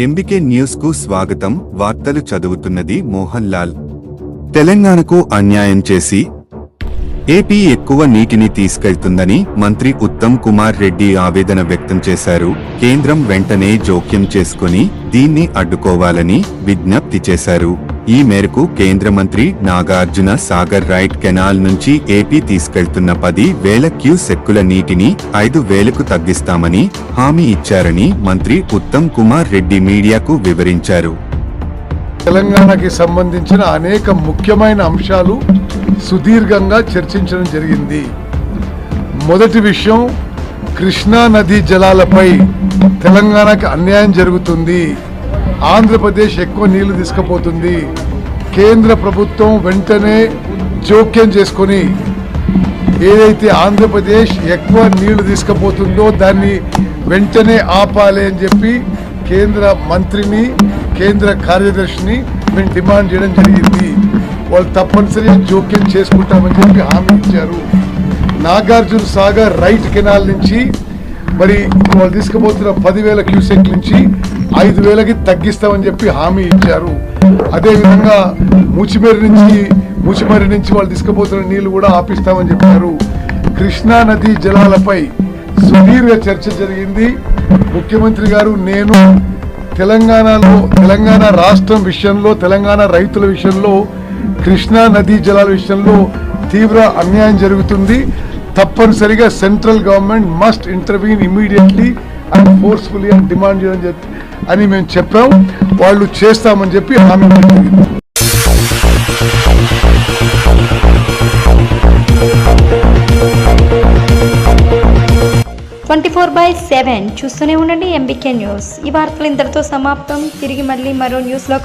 MBK న్యూస్కు స్వాగతం. వార్తలు చదువుతున్నది మోహన్ లాల్. తెలంగాణకు అన్యాయం చేసి ఏపీ ఎక్కువ నీటిని తీసుకెళ్తుందని మంత్రి ఉత్తమ్ కుమార్ రెడ్డి ఆవేదన వ్యక్తం చేశారు. కేంద్రం వెంటనే జోక్యం చేసుకుని దీన్ని అడ్డుకోవాలని విజ్ఞప్తి చేశారు. ఈ మేరకు కేంద్ర మంత్రి నాగార్జున సాగర్ రైట్ కెనాల్ నుంచి ఏపీ తీసుకెళ్తున్న పది వేల క్యూసెక్కుల నీటిని ఐదు వేలకు తగ్గిస్తామని హామీ ఇచ్చారని మంత్రి ఉత్తమ్ కుమార్ రెడ్డి మీడియాకు వివరించారు. తెలంగాణకి సంబంధించిన అనేక ముఖ్యమైన అంశాలు సుదీర్ఘంగా చర్చించడం జరిగింది. మొదటి విషయం కృష్ణా నదీ జలాలపై తెలంగాణకి అన్యాయం జరుగుతుంది. ఆంధ్రప్రదేశ్ ఎక్కువ నీళ్ళు తీసుకుపోతుంది. కేంద్ర ప్రభుత్వం వెంటనే జోక్యం చేసుకొని ఏదైతే ఆంధ్రప్రదేశ్ ఎక్కువ నీళ్ళు తీసుకుపోతుందో దాన్ని వెంటనే ఆపాలి అని చెప్పి కేంద్ర మంత్రిని కేంద్ర కార్యదర్శిని మేము డిమాండ్ చేయడం జరిగింది. వాళ్ళు తప్పనిసరిగా జోక్యం చేసుకుంటామని చెప్పి హామీ ఇచ్చారు. నాగార్జున సాగర్ రైట్ కెనాల్ నుంచి మరి వాళ్ళు తీసుకుపోతున్న పదివేల క్యూసెక్ నుంచి ఐదు వేలకి తగ్గిస్తామని చెప్పి హామీ ఇచ్చారు. అదేవిధంగా మూచిమేరి నుంచి మూచిమేరి నుంచి వాళ్ళు తీసుకుపోతున్న నీళ్ళు కూడా ఆపిస్తామని చెప్పారు. కృష్ణా నదీ జలాలపై సుదీర్ఘ చర్చ జరిగింది. ముఖ్యమంత్రి గారు నేను తెలంగాణలో తెలంగాణ రాష్ట్రం విషయంలో తెలంగాణ రైతుల విషయంలో కృష్ణా నదీ జలాల విషయంలో తీవ్ర అన్యాయం జరుగుతుంది. తప్పనిసరిగా central government must intervene immediately and forcefully అని డిమాండ్ చేయడం చెప్పి అని మేము చెప్పాం. వాళ్ళు చేస్తామని చెప్పి హామీ ట్వంటీ ఫోర్ బై సెవెన్ చూస్తూనే ఉండండి ఎంబీకే న్యూస్. ఈ వార్తలు ఇంతటితో సమాప్తం. తిరిగి మళ్ళీ మరో న్యూస్లో